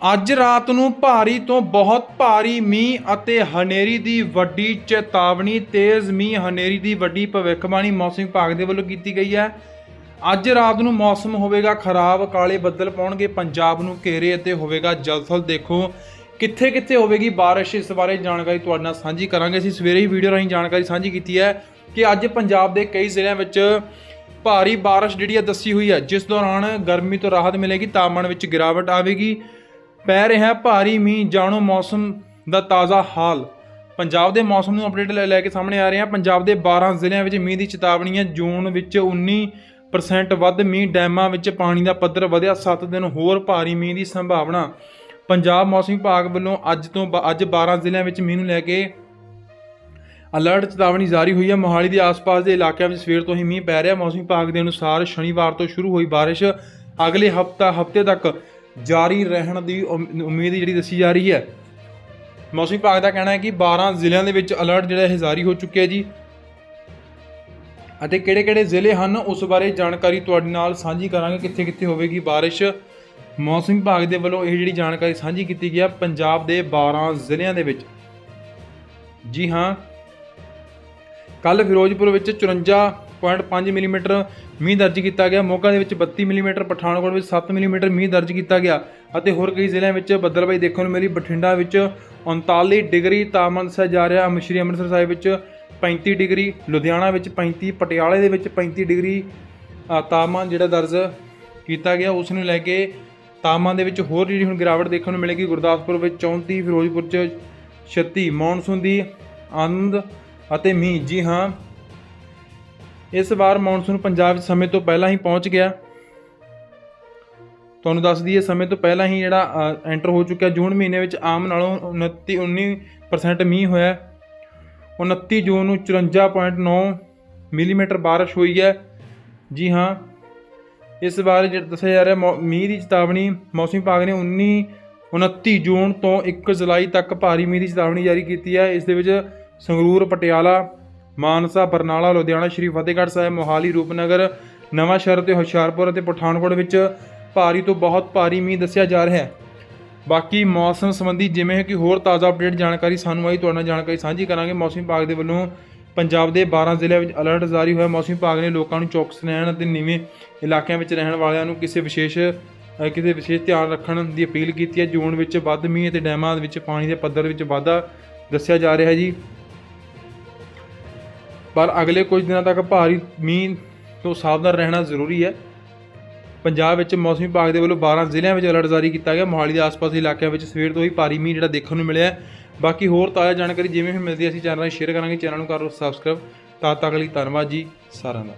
ਅੱਜ ਰਾਤ ਨੂੰ ਭਾਰੀ ਤੋਂ ਬਹੁਤ ਭਾਰੀ ਮੀਂਹ ਅਤੇ ਹਨੇਰੀ ਦੀ ਵੱਡੀ ਚੇਤਾਵਨੀ, ਤੇਜ਼ ਮੀਂਹ, ਹਨੇਰੀ ਦੀ ਵੱਡੀ ਭਵਿੱਖਬਾਣੀ ਮੌਸਮ ਵਿਭਾਗ ਦੇ ਵੱਲੋਂ ਕੀਤੀ ਗਈ ਹੈ। ਅੱਜ ਰਾਤ ਨੂੰ ਮੌਸਮ ਹੋਵੇਗਾ ਖਰਾਬ, ਕਾਲੇ ਬੱਦਲ ਪਾਉਣਗੇ, ਪੰਜਾਬ ਨੂੰ ਘੇਰੇ ਅਤੇ ਹੋਵੇਗਾ ਜਲਸਲ। ਦੇਖੋ ਕਿੱਥੇ ਕਿੱਥੇ ਹੋਵੇਗੀ ਬਾਰਿਸ਼, ਇਸ ਬਾਰੇ ਜਾਣਕਾਰੀ ਤੁਹਾਡੇ ਨਾਲ ਸਾਂਝੀ ਕਰਾਂਗੇ। ਅਸੀਂ ਸਵੇਰੇ ਹੀ ਵੀਡੀਓ ਰਾਹੀਂ ਜਾਣਕਾਰੀ ਸਾਂਝੀ ਕੀਤੀ ਹੈ ਕਿ ਅੱਜ ਪੰਜਾਬ ਦੇ ਕਈ ਜ਼ਿਲ੍ਹਿਆਂ ਵਿੱਚ ਭਾਰੀ ਬਾਰਿਸ਼ ਜਿਹੜੀ ਹੈ ਦੱਸੀ ਹੋਈ ਹੈ। ਜਿਸ ਦੌਰਾਨ ਗਰਮੀ ਤੋਂ ਰਾਹਤ ਮਿਲੇਗੀ, ਤਾਪਮਾਨ ਵਿੱਚ ਗਿਰਾਵਟ ਆਵੇਗੀ। ਪੈ ਰਿਹਾ ਭਾਰੀ ਮੀਂਹ, ਜਾਣੋ ਮੌਸਮ ਦਾ ਤਾਜ਼ਾ ਹਾਲ। ਪੰਜਾਬ ਦੇ ਮੌਸਮ ਨੂੰ ਅਪਡੇਟ ਲੈ ਲੈ ਕੇ ਸਾਹਮਣੇ ਆ ਰਹੇ ਹਾਂ। ਪੰਜਾਬ ਦੇ 12 ਜ਼ਿਲ੍ਹਿਆਂ ਵਿੱਚ ਮੀਂਹ ਦੀ ਚੇਤਾਵਨੀ ਹੈ। ਜੂਨ ਵਿੱਚ 19% ਵੱਧ ਮੀਂਹ, ਡੈਮਾਂ ਵਿੱਚ ਪਾਣੀ ਦਾ ਪੱਧਰ ਵਧਿਆ। 7 ਦਿਨ ਹੋਰ ਭਾਰੀ ਮੀਂਹ ਦੀ ਸੰਭਾਵਨਾ। ਪੰਜਾਬ ਮੌਸਮ ਵਿਭਾਗ ਵੱਲੋਂ ਅੱਜ ਤੋਂ ਬ- ਅੱਜ 12 ਜ਼ਿਲ੍ਹਿਆਂ ਵਿੱਚ ਮੀਂਹ ਨੂੰ ਲੈ ਕੇ ਅਲਰਟ ਚੇਤਾਵਨੀ ਜਾਰੀ ਹੋਈ ਹੈ। ਮੋਹਾਲੀ ਦੇ ਆਸ-ਪਾਸ ਦੇ ਇਲਾਕਿਆਂ ਵਿੱਚ ਸਵੇਰ ਤੋਂ ਹੀ ਮੀਂਹ ਪੈ ਰਿਹਾ। ਮੌਸਮ ਵਿਭਾਗ ਦੇ ਅਨੁਸਾਰ ਸ਼ਨੀਵਾਰ ਤੋਂ ਸ਼ੁਰੂ ਹੋਈ ਬਾਰਿਸ਼। ਅਗਲੇ ਹਫਤਾ ਹਫ਼ਤੇ ਤੱਕ ਜਾਰੀ ਰਹਿਣ ਦੀ ਉਮ- ਉਮੀਦ ਜਿਹੜੀ ਦੱਸੀ ਜਾ ਰਹੀ ਹੈ। ਮੌਸਮ ਵਿਭਾਗ ਦਾ ਕਹਿਣਾ ਹੈ ਕਿ 12 ਜ਼ਿਲ੍ਹਿਆਂ ਦੇ ਵਿੱਚ ਅਲਰਟ ਜਿਹੜਾ ਇਹ ਜਾਰੀ ਹੋ ਚੁੱਕਿਆ ਜੀ। ਅਤੇ ਕਿਹੜੇ-ਕਿਹੜੇ ਜ਼ਿਲ੍ਹੇ ਹਨ, ਉਸ ਬਾਰੇ ਜਾਣਕਾਰੀ ਤੁਹਾਡੇ ਨਾਲ ਸਾਂਝੀ ਕਰਾਂਗੇ, ਕਿੱਥੇ-ਕਿੱਥੇ ਹੋਵੇਗੀ ਬਾਰਿਸ਼। ਮੌਸਮ ਵਿਭਾਗ ਦੇ ਵੱਲੋਂ ਇਹ ਜਿਹੜੀ ਜਾਣਕਾਰੀ ਸਾਂਝੀ ਕੀਤੀ ਗਈ ਹੈ ਪੰਜਾਬ ਦੇ 12 ਜ਼ਿਲ੍ਹਿਆਂ ਦੇ ਵਿੱਚ। ਜੀ ਹਾਂ। ਕੱਲ ਫਿਰੋਜ਼ਪੁਰ ਵਿੱਚ 54.5 ਮਿਲੀਮੀਟਰ ਮੀਂਹ ਦਰਜ ਕੀਤਾ ਗਿਆ। ਮੋਗਾ ਦੇ ਵਿੱਚ 32 ਮਿਲੀਮੀਟਰ, ਪਠਾਨਕੋਟ ਵਿੱਚ 7 ਮਿਲੀਮੀਟਰ ਮੀਂਹ ਦਰਜ ਕੀਤਾ ਗਿਆ ਅਤੇ ਹੋਰ ਕਈ ਜ਼ਿਲ੍ਹਿਆਂ ਵਿੱਚ ਬੱਦਲਬਾਈ ਦੇਖਣ ਨੂੰ ਮਿਲੀ। ਬਠਿੰਡਾ ਵਿੱਚ 39 ਡਿਗਰੀ ਤਾਪਮਾਨ ਦੱਸਿਆ ਜਾ ਰਿਹਾ। ਸ਼੍ਰੀ ਅੰਮ੍ਰਿਤਸਰ ਸਾਹਿਬ ਵਿੱਚ 35 ਡਿਗਰੀ, ਲੁਧਿਆਣਾ ਵਿੱਚ 35 ਪਟਿਆਲੇ ਦੇ ਵਿੱਚ 35 ਡਿਗਰੀ ਤਾਪਮਾਨ ਜਿਹੜਾ ਦਰਜ ਕੀਤਾ ਗਿਆ, ਉਸ ਨੂੰ ਲੈ ਕੇ ਤਾਪਮਾਨ ਦੇ ਵਿੱਚ ਹੋਰ ਜਿਹੜੀ ਹੁਣ ਗਿਰਾਵਟ ਦੇਖਣ ਨੂੰ ਮਿਲੇਗੀ, ਗੁਰਦਾਸਪੁਰ ਵਿੱਚ 34 ਫਿਰੋਜ਼ਪੁਰ ਚ 36 ਮੌਨਸੂਨ ਦੀ ਆਨੰਦ ਅਤੇ ਮੀਂਹ। ਜੀ ਹਾਂ ਇਸ ਵਾਰ ਮੌਨਸੂਨ ਪੰਜਾਬ ਵਿੱਚ ਸਮੇਂ ਤੋਂ ਪਹਿਲਾਂ ਹੀ ਪਹੁੰਚ ਗਿਆ। ਤੁਹਾਨੂੰ ਦੱਸ ਦਈਏ, ਸਮੇਂ ਤੋਂ ਪਹਿਲਾਂ ਹੀ ਜਿਹੜਾ ਐਂਟਰ ਹੋ ਚੁੱਕਿਆ। ਜੂਨ ਮਹੀਨੇ ਵਿੱਚ ਆਮ ਨਾਲੋਂ 29 19% ਮੀਂਹ ਹੋਇਆ। ਹੈ। 29 ਜੂਨ ਨੂੰ 54.9 ਮਿਲੀਮੀਟਰ ਬਾਰਿਸ਼ ਹੋਈ ਹੈ। ਜੀ ਹਾਂ, ਇਸ ਵਾਰ ਜਿਹੜਾ ਦੱਸਿਆ ਜਾ ਰਿਹਾ, ਮੌ- ਮੀਂਹ ਦੀ ਚੇਤਾਵਨੀ ਮੌਸਮ ਵਿਭਾਗ ਨੇ 19 29 ਜੂਨ ਤੋਂ 1 ਜੁਲਾਈ ਤੱਕ ਭਾਰੀ ਮੀਂਹ ਦੀ ਚੇਤਾਵਨੀ ਜਾਰੀ ਕੀਤੀ ਹੈ। ਇਸ ਦੇ ਵਿੱਚ ਸੰਗਰੂਰ, ਪਟਿਆਲਾ ਮਾਨਸਾ ਬਰਨਾਲਾ ਲੁਧਿਆਣਾ ਸ਼੍ਰੀ ਫਤਿਹਗੜ੍ਹ ਸਾਹਿਬ ਮੋਹਾਲੀ ਰੂਪਨਗਰ ਨਵਾਂ ਸ਼ਹਿਰ ਤੇ ਹੁਸ਼ਿਆਰਪੁਰ ਅਤੇ ਪਠਾਨਕੋਟ ਵਿੱਚ ਭਾਰੀ ਤੋਂ ਬਹੁਤ ਭਾਰੀ ਮੀਂਹ ਦੱਸਿਆ ਜਾ ਰਿਹਾ ਹੈ। ਬਾਕੀ ਮੌਸਮ ਸੰਬੰਧੀ ਜਿਵੇਂ ਕਿ ਹੋਰ ਤਾਜ਼ਾ ਅਪਡੇਟ ਜਾਣਕਾਰੀ ਸਾਨੂੰ ਆਈ ਤੁਹਾਡੇ ਨਾਲ ਜਾਣਕਾਰੀ ਸਾਂਝੀ ਕਰਾਂਗੇ। ਮੌਸਮ ਵਿਭਾਗ ਦੇ ਵੱਲੋਂ ਪੰਜਾਬ ਦੇ 12 ਜ਼ਿਲ੍ਹਿਆਂ ਵਿੱਚ ਅਲਰਟ ਜਾਰੀ ਹੋਇਆ। ਮੌਸਮ ਵਿਭਾਗ ਨੇ ਲੋਕਾਂ ਨੂੰ ਚੌਕਸ ਰਹਿਣ ਅਤੇ ਨੀਵੇਂ ਇਲਾਕਿਆਂ ਵਿੱਚ ਰਹਿਣ ਵਾਲਿਆਂ ਨੂੰ ਕਿਸੇ ਵਿਸ਼ੇਸ਼ ਅ, ਕਿਸੇ ਵਿਸ਼ੇਸ਼ ਧਿਆਨ ਰੱਖਣ ਦੀ ਅਪੀਲ ਕੀਤੀ ਹੈ। ਜੂਨ ਵਿੱਚ ਵੱਧ ਮੀਂਹ ਅਤੇ ਡੈਮਾਂ ਵਿੱਚ ਪਾਣੀ ਦੇ ਪੱਧਰ ਵਿੱਚ ਵਾਧਾ ਦੱਸਿਆ ਜਾ ਰਿਹਾ ਹੈ ਜੀ। ਪਰ ਅਗਲੇ ਕੁਝ ਦਿਨਾਂ ਤੱਕ ਭਾਰੀ ਮੀਂਹ ਤੋਂ ਸਾਵਧਾਨ ਰਹਿਣਾ ਜ਼ਰੂਰੀ ਹੈ। ਪੰਜਾਬ ਵਿੱਚ ਮੌਸਮ ਵਿਭਾਗ ਦੇ ਵੱਲੋਂ 12 ਜ਼ਿਲ੍ਹਿਆਂ ਵਿੱਚ ਅਲਰਟ ਜਾਰੀ ਕੀਤਾ ਗਿਆ। ਮੋਹਾਲੀ ਦੇ ਆਸ-ਪਾਸ ਦੇ ਇਲਾਕਿਆਂ ਵਿੱਚ ਸਵੇਰ ਤੋਂ ਹੀ ਭਾਰੀ ਮੀਂਹ ਜਿਹੜਾ ਦੇਖਣ ਨੂੰ ਮਿਲਿਆ ਬਾਕੀ ਹੋਰ ਤਾਜ਼ਾ ਜਾਣਕਾਰੀ ਜਿਵੇਂ ਵੀ ਮਿਲਦੀ ਹੈ, ਅਸੀਂ ਚੈਨਲ ਨਾਲ ਸ਼ੇਅਰ ਕਰਾਂਗੇ। ਚੈਨਲ ਨੂੰ ਕਰੋ ਸਬਸਕ੍ਰਾਈਬ ਤਦ ਤੱਕ ਲਈ ਧੰਨਵਾਦ ਜੀ ਸਾਰਿਆਂ ਦਾ।